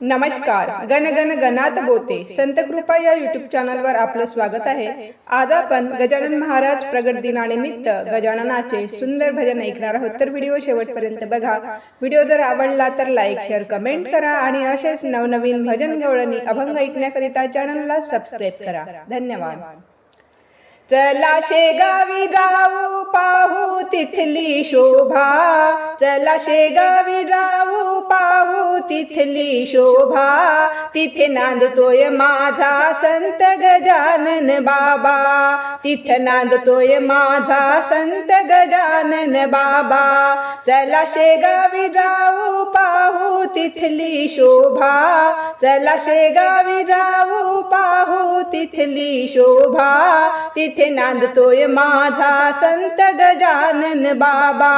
नमस्कार. गण गण गणात बोते. संत कृपा या युट्यूब चॅनलवर आपलं स्वागत आहे. आज आपण गजानन महाराज प्रगट दिनानिमित्त गजाननाचे सुंदर भजन ऐकणार आहोत. तर व्हिडिओ शेवटपर्यंत बघा. व्हिडिओ जर आवडला तर लाईक शेअर कमेंट करा आणि असेच नवनवीन भजन गवळणी अभंग ऐकण्याकरिता चॅनलला सबस्क्राईब करा. धन्यवाद. चला शेगावी जाऊ. पाहू तिथली शोभा. चला शेगावी जाऊ पाहू तिथली शोभा. तिथे नांदतोय माझा संत गजानन बाबा. तिथ नांदतोय माझा संत गजानन बाबा. चला शेगावी जाऊ पाहू तिथली शोभा. चला शेगावी जाऊ पाहू तिथली शोभा. तिथे नांदतोय माझा संत गजानन बाबा.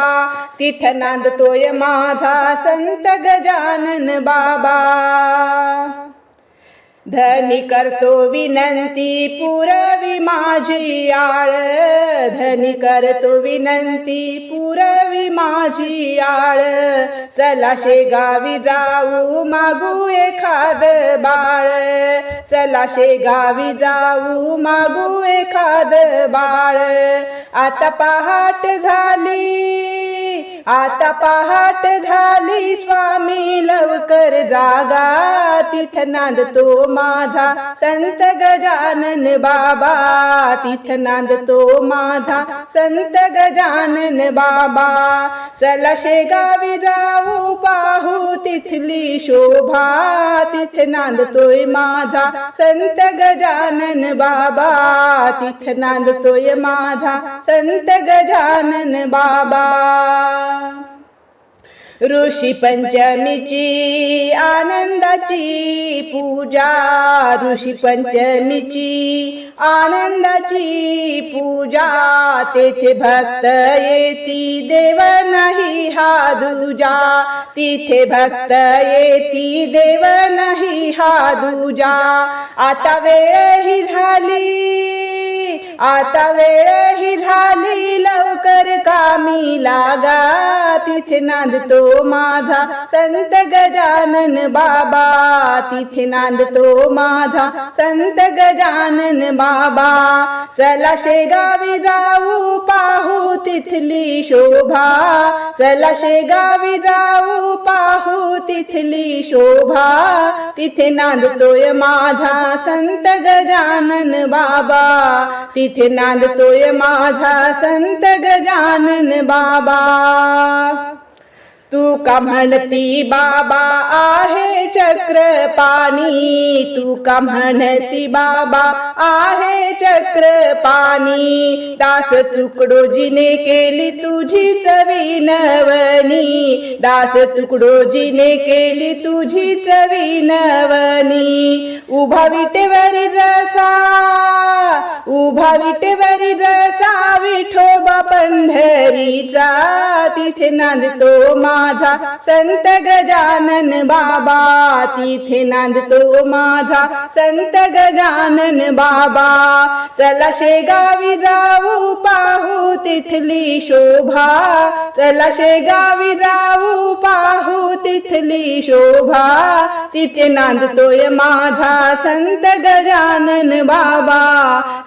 तिथ नांदतोय माझा संत गजानन बाबा. धनी करतो विनंती पुरवी माझी आळ. धनी करतो विनंती पुरवी माझी आळ. चला शेगावी जाऊ मागू एखाद बाळ. चला शेगावी जाऊ मागू एखाद बाळ. आता पहाट झाली आता पहाट झाली स्वामी लवकर जागा. तिथ नांदतो माझा. संत गजानन बाबा तिथ नांदतो माझा. संत गजानन बाबा चला शेगावी जाऊ पाहू तिथली शोभा. तिथ नांदतोय माझा. संत गजानन बाबा तिथ नांदतोय माझा. संत गजानन बाबा. ऋषी पंचमीची आनंदाची पूजा. ऋषी पंचमीची आनंदाची पूजा. तेथे भक्त येती देव नाही हा दुजा. तिथे भक्त येती देव नाही हा दुजा. आता वेळ ही झाली आता वेळ ही झाली लवकर कामी लागा. तिथे नांदतो माझा संत गजानन बाबा. तिथे नांदतो माझा संत गजानन बाबा. चला शेगावी जाऊ पाहू तिथली शोभा. चला शेगावी जाऊ पाहू तिथली शोभा. तिथे नांदतोय माझा संत गजानन बाबा. तिथे नांदतोय माझा संत गजानन बाबा. तू का म्हणती बाबा आहे चक्रपाणी. तू का म्हणती बाबा आहे चक्रपाणी. दास तुकडोजीने केली तुझी चवी नवनी. दास तुकडोजीने केली तुझी चवी नवनी. उभा विटेवर जसा उभा विटे पंढरीचा तिथे नांदतो माझा संत गजानन बाबा. तिथे नांदतो माझा संत गजानन बाबा. चला शेगावी जाऊ पाहू तिथली शोभा. चला शेगावी जाऊ पाहू तिथली शोभा. तिथे नांदतोय माझा संत गजानन बाबा.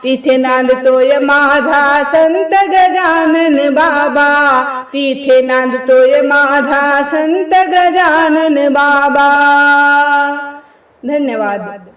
तिथे नांदतोय माझा संत गजानन बाबा. तिथे नांदतोय माझा संत गजानन बाबा. धन्यवाद.